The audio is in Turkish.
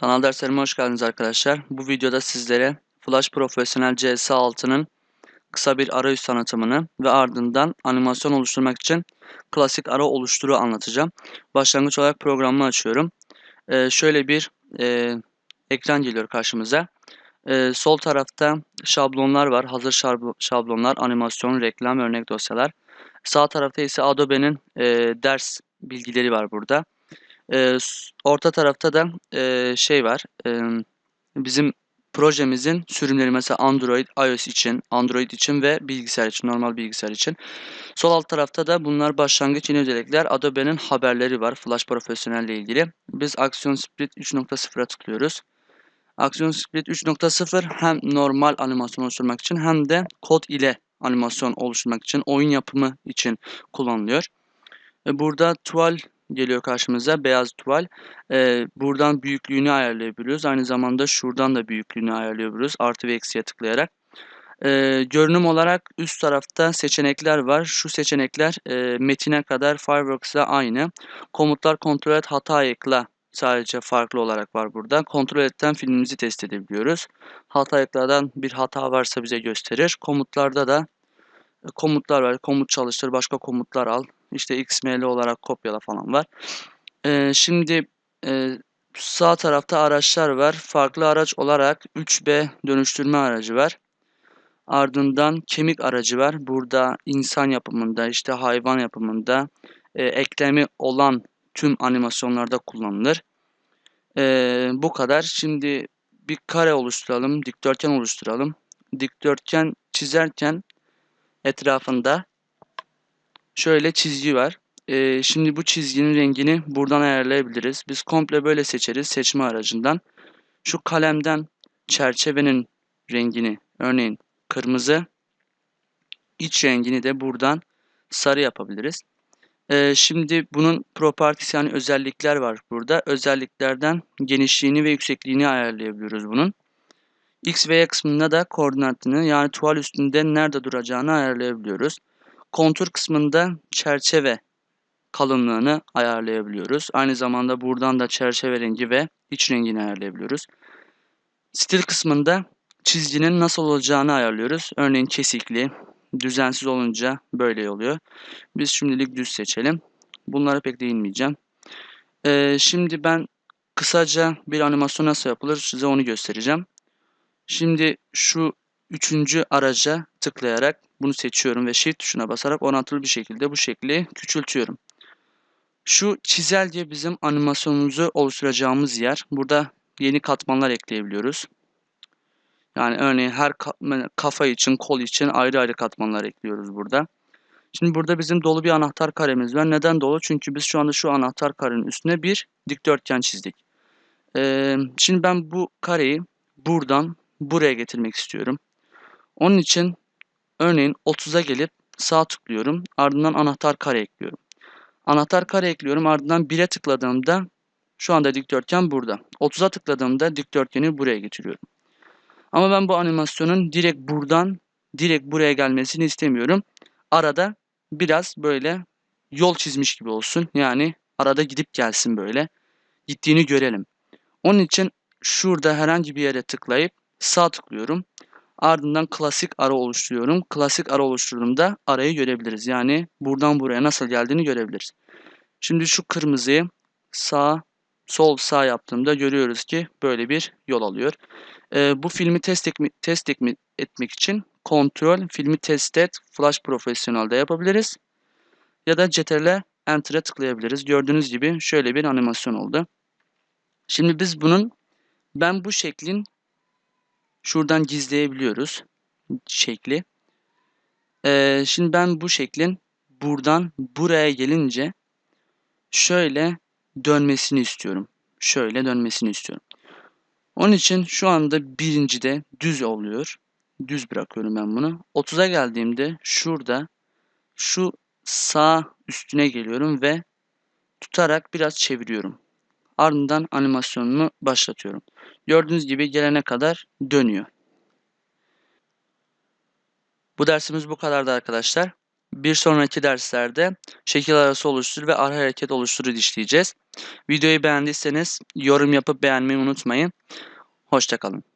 Kanal derslerime hoş geldiniz arkadaşlar. Bu videoda sizlere Flash Professional CS6'nın kısa bir arayüz tanıtımını ve ardından animasyon oluşturmak için klasik ara oluşturu anlatacağım. Başlangıç olarak programımı açıyorum. Ee, şöyle bir e, ekran geliyor karşımıza. Ee, sol tarafta şablonlar var. Hazır şablonlar, animasyon, reklam, örnek dosyalar. Sağ tarafta ise Adobe'nin e, ders bilgileri var burada. E, orta tarafta da e, şey var. E, bizim projemizin sürümleri mesela Android, iOS için, Android için ve bilgisayar için, normal bilgisayar için. Sol alt tarafta da bunlar başlangıç yeni özellikler. Adobe'nin haberleri var Flash Profesyonel ile ilgili. Biz Action Split 3.0'a tıklıyoruz. Action Split 3.0 hem normal animasyon oluşturmak için hem de kod ile animasyon oluşturmak için, oyun yapımı için kullanılıyor. Burada tuval geliyor karşımıza beyaz tuval. Ee, buradan büyüklüğünü ayarlayabiliyoruz. Aynı zamanda şuradan da büyüklüğünü ayarlayabiliyoruz. Artı ve eksiye tıklayarak. Ee, görünüm olarak üst tarafta seçenekler var. Şu seçenekler e, metine kadar Fireworks'la aynı. Komutlar kontrol et hata ekle sadece farklı olarak var burada. Kontrol etten filmimizi test edebiliyoruz. Hata eklerden bir hata varsa bize gösterir. Komutlarda da komutlar var. Komut çalıştır, başka komutlar al işte XML olarak kopyala falan var. Ee, şimdi e, sağ tarafta araçlar var. Farklı araç olarak 3B dönüştürme aracı var. Ardından kemik aracı var. Burada insan yapımında, işte hayvan yapımında e, eklemi olan tüm animasyonlarda kullanılır. E, bu kadar. Şimdi bir kare oluşturalım, dikdörtgen oluşturalım. Dikdörtgen çizerken etrafında şöyle çizgi var. Ee, şimdi bu çizginin rengini buradan ayarlayabiliriz. Biz komple böyle seçeriz seçme aracından. Şu kalemden çerçevenin rengini örneğin kırmızı, iç rengini de buradan sarı yapabiliriz. Ee, şimdi bunun properties yani özellikler var burada. Özelliklerden genişliğini ve yüksekliğini ayarlayabiliyoruz bunun. X ve Y kısmında da koordinatını yani tuval üstünde nerede duracağını ayarlayabiliyoruz. Kontur kısmında çerçeve kalınlığını ayarlayabiliyoruz. Aynı zamanda buradan da çerçeve rengi ve iç rengini ayarlayabiliyoruz. Stil kısmında çizginin nasıl olacağını ayarlıyoruz. Örneğin kesikli, düzensiz olunca böyle oluyor. Biz şimdilik düz seçelim. Bunlara pek değinmeyeceğim. Ee, şimdi ben kısaca bir animasyon nasıl yapılır size onu göstereceğim. Şimdi şu üçüncü araca tıklayarak bunu seçiyorum ve Shift tuşuna basarak orantılı bir şekilde bu şekli küçültüyorum. Şu çizelge bizim animasyonumuzu oluşturacağımız yer. Burada yeni katmanlar ekleyebiliyoruz. Yani örneğin her kafa için, kol için ayrı ayrı katmanlar ekliyoruz burada. Şimdi burada bizim dolu bir anahtar karemiz var. Neden dolu? Çünkü biz şu anda şu anahtar karenin üstüne bir dikdörtgen çizdik. Ee, şimdi ben bu kareyi buradan buraya getirmek istiyorum. Onun için örneğin 30'a gelip sağ tıklıyorum. Ardından anahtar kare ekliyorum. Anahtar kare ekliyorum. Ardından 1'e tıkladığımda şu anda dikdörtgen burada. 30'a tıkladığımda dikdörtgeni buraya getiriyorum. Ama ben bu animasyonun direkt buradan direkt buraya gelmesini istemiyorum. Arada biraz böyle yol çizmiş gibi olsun. Yani arada gidip gelsin böyle. Gittiğini görelim. Onun için şurada herhangi bir yere tıklayıp sağ tıklıyorum. Ardından klasik ara oluşturuyorum. Klasik ara oluşturduğumda arayı görebiliriz. Yani buradan buraya nasıl geldiğini görebiliriz. Şimdi şu kırmızıyı sağ, sol sağ yaptığımda görüyoruz ki böyle bir yol alıyor. Ee, bu filmi test, etmi, test etmi, etmek için kontrol filmi test et Flash Professional'da yapabiliriz. Ya da CTRL Enter'e tıklayabiliriz. Gördüğünüz gibi şöyle bir animasyon oldu. Şimdi biz bunun ben bu şeklin Şuradan gizleyebiliyoruz şekli. Ee, şimdi ben bu şeklin buradan buraya gelince şöyle dönmesini istiyorum. Şöyle dönmesini istiyorum. Onun için şu anda birincide düz oluyor. Düz bırakıyorum ben bunu. 30'a geldiğimde şurada şu sağ üstüne geliyorum ve tutarak biraz çeviriyorum. Ardından animasyonumu başlatıyorum. Gördüğünüz gibi gelene kadar dönüyor. Bu dersimiz bu kadardı arkadaşlar. Bir sonraki derslerde şekil arası oluştur ve ara hareket oluşturu işleyeceğiz. Videoyu beğendiyseniz yorum yapıp beğenmeyi unutmayın. Hoşçakalın.